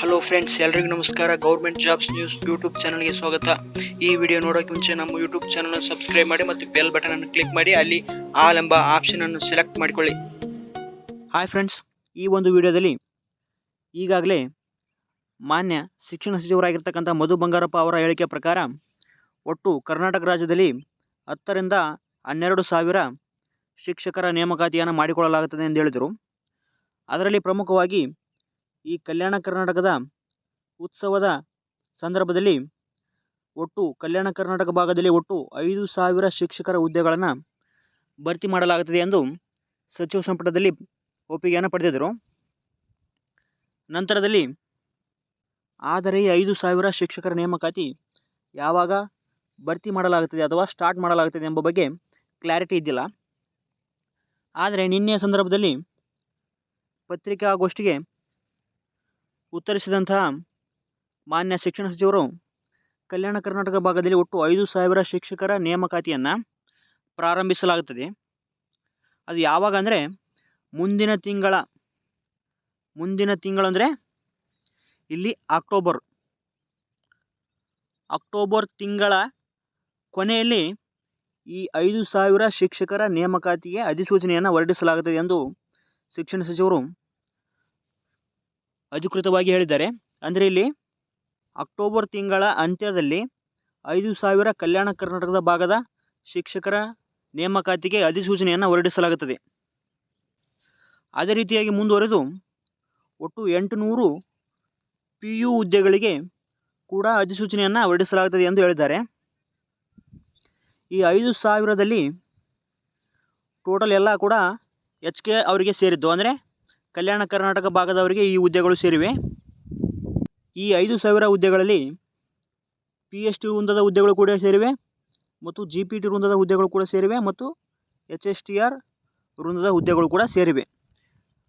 Hello friends ಎಲ್ರಿಗೂ ನಮಸ್ಕಾರ. Government jobs news YouTube ಚಾನಲ್ಗೆ ಸ್ವಾಗತ. ಈ ವಿಡಿಯೋ ನೋಡೋಕೆ ಮುಂಚೆ ನಮ್ಮ ಯೂಟ್ಯೂಬ್ ಚಾನಲ್ ಸಬ್ಸ್ಕ್ರೈಬ್ ಮಾಡಿ ಮತ್ತು ಬೆಲ್ ಬಟನ್ ಅನ್ನು ಕ್ಲಿಕ್ ಮಾಡಿ. ಅಲ್ಲಿ ಆಲ್ ಎಂಬ ಆಪ್ಷನ್ ಅನ್ನು ಸೆಲೆಕ್ಟ್ ಮಾಡಿಕೊಳ್ಳಿ. ಹಾಯ್ ಫ್ರೆಂಡ್ಸ್ ಈ ಒಂದು ವಿಡಿಯೋದಲ್ಲಿ ಈಗಾಗಲೇ ಮಾನ್ಯ ಶಿಕ್ಷಣ ಸಚಿವರಾಗಿರ್ತಕ್ಕಂಥ ಮಧು ಬಂಗಾರಪ್ಪ ಅವರ ಹೇಳಿಕೆ ಪ್ರಕಾರ ಒಟ್ಟು ಕರ್ನಾಟಕ ರಾಜ್ಯದಲ್ಲಿ ಹತ್ತರಿಂದ ಹನ್ನೆರಡು ಸಾವಿರ ಶಿಕ್ಷಕರ ನೇಮಕಾತಿಯನ್ನು ಮಾಡಿಕೊಳ್ಳಲಾಗುತ್ತದೆ ಎಂದು ಹೇಳಿದರು. ಅದರಲ್ಲಿ ಪ್ರಮುಖವಾಗಿ ಈ ಕಲ್ಯಾಣ ಕರ್ನಾಟಕದ ಉತ್ಸವದ ಸಂದರ್ಭದಲ್ಲಿ ಒಟ್ಟು ಕಲ್ಯಾಣ ಕರ್ನಾಟಕ ಭಾಗದಲ್ಲಿ ಒಟ್ಟು ಐದು ಸಾವಿರ ಶಿಕ್ಷಕರ ಹುದ್ದೆಗಳನ್ನು ಭರ್ತಿ ಮಾಡಲಾಗುತ್ತದೆ ಎಂದು ಸಚಿವ ಸಂಪುಟದಲ್ಲಿ ಒಪ್ಪಿಗೆಯನ್ನು ಪಡೆದಿದ್ದರು. ನಂತರದಲ್ಲಿ ಆದರೆ ಈ ಐದು ಸಾವಿರ ಶಿಕ್ಷಕರ ನೇಮಕಾತಿ ಯಾವಾಗ ಭರ್ತಿ ಮಾಡಲಾಗುತ್ತದೆ ಅಥವಾ ಸ್ಟಾರ್ಟ್ ಮಾಡಲಾಗುತ್ತದೆ ಎಂಬ ಬಗ್ಗೆ ಕ್ಲಾರಿಟಿ ಇದ್ದಿಲ್ಲ. ಆದರೆ ನಿನ್ನೆಯ ಸಂದರ್ಭದಲ್ಲಿ ಪತ್ರಿಕಾಗೋಷ್ಠಿಗೆ ಉತ್ತರಿಸಿದಂತಹ ಮಾನ್ಯ ಶಿಕ್ಷಣ ಸಚಿವರು, ಕಲ್ಯಾಣ ಕರ್ನಾಟಕ ಭಾಗದಲ್ಲಿ ಒಟ್ಟು ಐದು ಸಾವಿರ ಶಿಕ್ಷಕರ ನೇಮಕಾತಿಯನ್ನು ಪ್ರಾರಂಭಿಸಲಾಗುತ್ತದೆ. ಅದು ಯಾವಾಗ ಅಂದರೆ ಮುಂದಿನ ತಿಂಗಳ, ಮುಂದಿನ ತಿಂಗಳಂದರೆ ಇಲ್ಲಿ ಅಕ್ಟೋಬರ್. ಅಕ್ಟೋಬರ್ ತಿಂಗಳ ಕೊನೆಯಲ್ಲಿ ಈ ಐದು ಸಾವಿರ ಶಿಕ್ಷಕರ ನೇಮಕಾತಿಗೆ ಅಧಿಸೂಚನೆಯನ್ನು ಹೊರಡಿಸಲಾಗುತ್ತದೆ ಎಂದು ಶಿಕ್ಷಣ ಸಚಿವರು ಅಧಿಕೃತವಾಗಿ ಹೇಳಿದ್ದಾರೆ. ಅಂದರೆ ಇಲ್ಲಿ ಅಕ್ಟೋಬರ್ ತಿಂಗಳ ಅಂತ್ಯದಲ್ಲಿ ಐದು ಸಾವಿರ ಕಲ್ಯಾಣ ಕರ್ನಾಟಕದ ಭಾಗದ ಶಿಕ್ಷಕರ ನೇಮಕಾತಿಗೆ ಅಧಿಸೂಚನೆಯನ್ನು ಹೊರಡಿಸಲಾಗುತ್ತದೆ. ಅದೇ ರೀತಿಯಾಗಿ ಮುಂದುವರೆದು ಒಟ್ಟು ಎಂಟುನೂರು ಪಿ ಯು ಹುದ್ದೆಗಳಿಗೆ ಕೂಡ ಅಧಿಸೂಚನೆಯನ್ನು ಹೊರಡಿಸಲಾಗುತ್ತದೆ ಎಂದು ಹೇಳಿದ್ದಾರೆ. ಈ ಐದು ಸಾವಿರದಲ್ಲಿ ಟೋಟಲ್ ಎಲ್ಲ ಕೂಡ ಎಚ್ ಕೆ ಅವರಿಗೆ ಸೇರಿದ್ದು. ಅಂದರೆ ಕಲ್ಯಾಣ ಕರ್ನಾಟಕ ಭಾಗದವರಿಗೆ ಈ ಹುದ್ದೆಗಳು ಸೇರಿವೆ. ಈ ಐದು ಸಾವಿರ ಹುದ್ದೆಗಳಲ್ಲಿ ಪಿ ಎಚ್ ಟಿ ವೃಂದದ ಹುದ್ದೆಗಳು ಕೂಡ ಸೇರಿವೆ ಮತ್ತು ಜಿ ಪಿ ಟಿ ವೃಂದದ ಹುದ್ದೆಗಳು ಕೂಡ ಸೇರಿವೆ ಮತ್ತು ಎಚ್ ಎಸ್ ಟಿ ಆರ್ ವೃಂದದ ಹುದ್ದೆಗಳು ಕೂಡ ಸೇರಿವೆ.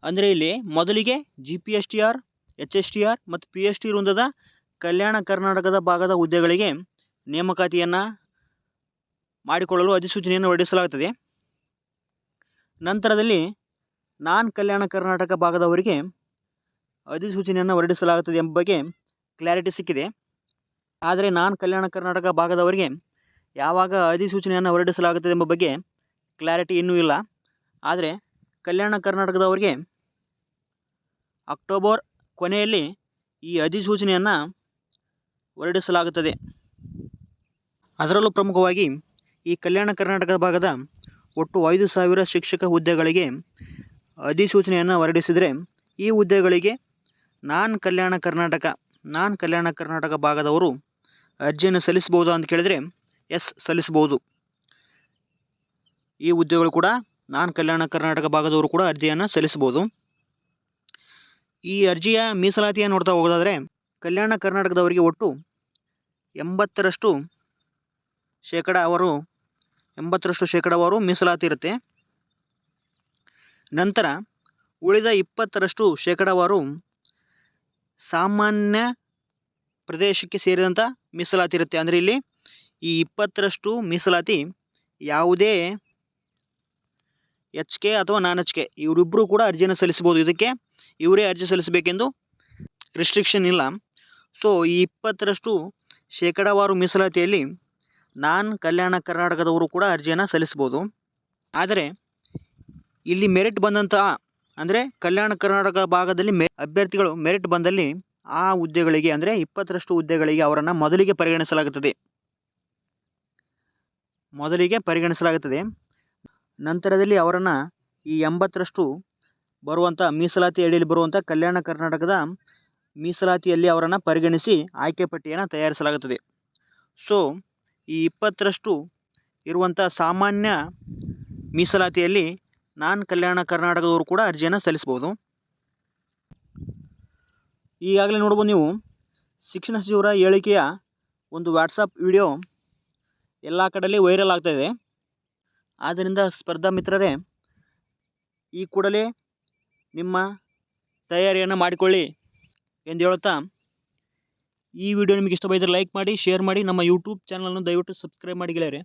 ಅಂದರೆ ಇಲ್ಲಿ ಮೊದಲಿಗೆ G P S T R H S T R ಮತ್ತು ಪಿ ಎಚ್ ಟಿ ವೃಂದದ ಕಲ್ಯಾಣ ಕರ್ನಾಟಕದ ಭಾಗದ ಹುದ್ದೆಗಳಿಗೆ ನೇಮಕಾತಿಯನ್ನು ಮಾಡಿಕೊಳ್ಳಲು ಅಧಿಸೂಚನೆಯನ್ನು ಹೊರಡಿಸಲಾಗುತ್ತದೆ ನಂತರದಲ್ಲಿ ನಾನ್ ಕಲ್ಯಾಣ ಕರ್ನಾಟಕ ಭಾಗದವರಿಗೆ ಅಧಿಸೂಚನೆಯನ್ನು ಹೊರಡಿಸಲಾಗುತ್ತದೆ ಎಂಬ ಬಗ್ಗೆ ಕ್ಲಾರಿಟಿ ಸಿಕ್ಕಿದೆ. ಆದರೆ ನಾನ್ ಕಲ್ಯಾಣ ಕರ್ನಾಟಕ ಭಾಗದವರಿಗೆ ಯಾವಾಗ ಅಧಿಸೂಚನೆಯನ್ನು ಹೊರಡಿಸಲಾಗುತ್ತದೆ ಎಂಬ ಬಗ್ಗೆ ಕ್ಲಾರಿಟಿ ಇನ್ನೂ ಇಲ್ಲ. ಆದರೆ ಕಲ್ಯಾಣ ಕರ್ನಾಟಕದವರಿಗೆ ಅಕ್ಟೋಬರ್ ಕೊನೆಯಲ್ಲಿ ಈ ಅಧಿಸೂಚನೆಯನ್ನು ಹೊರಡಿಸಲಾಗುತ್ತದೆ. ಅದರಲ್ಲೂ ಪ್ರಮುಖವಾಗಿ ಈ ಕಲ್ಯಾಣ ಕರ್ನಾಟಕ ಭಾಗದ ಒಟ್ಟು ಐದು ಸಾವಿರ ಶಿಕ್ಷಕ ಹುದ್ದೆಗಳಿಗೆ ಅಧಿಸೂಚನೆಯನ್ನು ಹೊರಡಿಸಿದರೆ ಈ ಹುದ್ದೆಗಳಿಗೆ ನಾನ್ ಕಲ್ಯಾಣ ಕರ್ನಾಟಕ, ನಾನ್ ಕಲ್ಯಾಣ ಕರ್ನಾಟಕ ಭಾಗದವರು ಅರ್ಜಿಯನ್ನು ಸಲ್ಲಿಸಬಹುದಾ ಅಂತ ಕೇಳಿದರೆ ಎಸ್, ಸಲ್ಲಿಸಬಹುದು. ಈ ಹುದ್ದೆಗಳು ಕೂಡ ನಾನ್ ಕಲ್ಯಾಣ ಕರ್ನಾಟಕ ಭಾಗದವರು ಕೂಡ ಅರ್ಜಿಯನ್ನು ಸಲ್ಲಿಸಬಹುದು. ಈ ಅರ್ಜಿಯ ಮೀಸಲಾತಿಯನ್ನು ನೋಡ್ತಾ ಹೋಗೋದಾದರೆ ಕಲ್ಯಾಣ ಕರ್ನಾಟಕದವರಿಗೆ ಒಟ್ಟು ಎಂಬತ್ತರಷ್ಟು ಶೇಕಡ ಅವರು ಎಂಬತ್ತರಷ್ಟು ಶೇಕಡಾವಾರು ಮೀಸಲಾತಿ ಇರುತ್ತೆ. ನಂತರ ಉಳಿದ ಇಪ್ಪತ್ತರಷ್ಟು ಶೇಕಡಾವಾರು ಸಾಮಾನ್ಯ ಪ್ರದೇಶಕ್ಕೆ ಸೇರಿದಂಥ ಮೀಸಲಾತಿ ಇರುತ್ತೆ. ಅಂದರೆ ಇಲ್ಲಿ ಈ ಇಪ್ಪತ್ತರಷ್ಟು ಮೀಸಲಾತಿ ಯಾವುದೇ ಎಚ್ ಕೆ ಅಥವಾ ನಾನ್ ಎಚ್ ಕೆ ಇವರಿಬ್ಬರು ಕೂಡ ಅರ್ಜಿಯನ್ನು ಸಲ್ಲಿಸ್ಬೋದು ಇದಕ್ಕೆ ಇವರೇ ಅರ್ಜಿ ಸಲ್ಲಿಸಬೇಕೆಂದು ರಿಸ್ಟ್ರಿಕ್ಷನ್ ಇಲ್ಲ. ಸೊ ಈ ಇಪ್ಪತ್ತರಷ್ಟು ಶೇಕಡಾವಾರು ಮೀಸಲಾತಿಯಲ್ಲಿ ನಾನ್ ಕಲ್ಯಾಣ ಕರ್ನಾಟಕದವರು ಕೂಡ ಅರ್ಜಿಯನ್ನು ಸಲ್ಲಿಸ್ಬೋದು ಆದರೆ ಇಲ್ಲಿ ಮೆರಿಟ್ ಬಂದಂತಹ ಅಂದರೆ ಕಲ್ಯಾಣ ಕರ್ನಾಟಕ ಭಾಗದಲ್ಲಿ ಮೆ, ಅಭ್ಯರ್ಥಿಗಳು ಮೆರಿಟ್ ಬಂದಲ್ಲಿ ಆ ಹುದ್ದೆಗಳಿಗೆ, ಅಂದರೆ ಇಪ್ಪತ್ತರಷ್ಟು ಹುದ್ದೆಗಳಿಗೆ ಅವರನ್ನು ಮೊದಲಿಗೆ ಪರಿಗಣಿಸಲಾಗುತ್ತದೆ. ಮೊದಲಿಗೆ ಪರಿಗಣಿಸಲಾಗುತ್ತದೆ. ನಂತರದಲ್ಲಿ ಅವರನ್ನು ಈ ಎಂಬತ್ತರಷ್ಟು ಬರುವಂಥ ಮೀಸಲಾತಿ ಅಡಿಯಲ್ಲಿ ಬರುವಂಥ ಕಲ್ಯಾಣ ಕರ್ನಾಟಕದ ಮೀಸಲಾತಿಯಲ್ಲಿ ಅವರನ್ನು ಪರಿಗಣಿಸಿ ಆಯ್ಕೆ ಪಟ್ಟಿಯನ್ನು ತಯಾರಿಸಲಾಗುತ್ತದೆ. ಸೊ ಈ ಇಪ್ಪತ್ತರಷ್ಟು ಇರುವಂಥ ಸಾಮಾನ್ಯ ಮೀಸಲಾತಿಯಲ್ಲಿ ನಾನ್ ಕಲ್ಯಾಣ ಕರ್ನಾಟಕದವರು ಕೂಡ ಅರ್ಜಿಯನ್ನು ಸಲ್ಲಿಸ್ಬೋದು. ಈಗಾಗಲೇ ನೋಡ್ಬೋದು ನೀವು, ಶಿಕ್ಷಣ ಸಚಿವರ ಹೇಳಿಕೆಯ ಒಂದು ವಾಟ್ಸಪ್ ವಿಡಿಯೋ ಎಲ್ಲ ಕಡೆಯಲ್ಲಿ ವೈರಲ್ ಆಗ್ತಾ ಇದೆ. ಆದ್ದರಿಂದ ಸ್ಪರ್ಧಾ ಮಿತ್ರರೇ, ಈ ಕೂಡಲೇ ನಿಮ್ಮ ತಯಾರಿಯನ್ನು ಮಾಡಿಕೊಳ್ಳಿ ಎಂದು ಹೇಳುತ್ತಾ, ಈ ವಿಡಿಯೋ ನಿಮಗೆ ಇಷ್ಟವಾಯಿದರೆ ಲೈಕ್ ಮಾಡಿ ಶೇರ್ ಮಾಡಿ, ನಮ್ಮ ಯೂಟ್ಯೂಬ್ ಚಾನಲನ್ನು ದಯವಿಟ್ಟು ಸಬ್ಸ್ಕ್ರೈಬ್ ಮಾಡಿ ಗೆಳೆಯರೆ.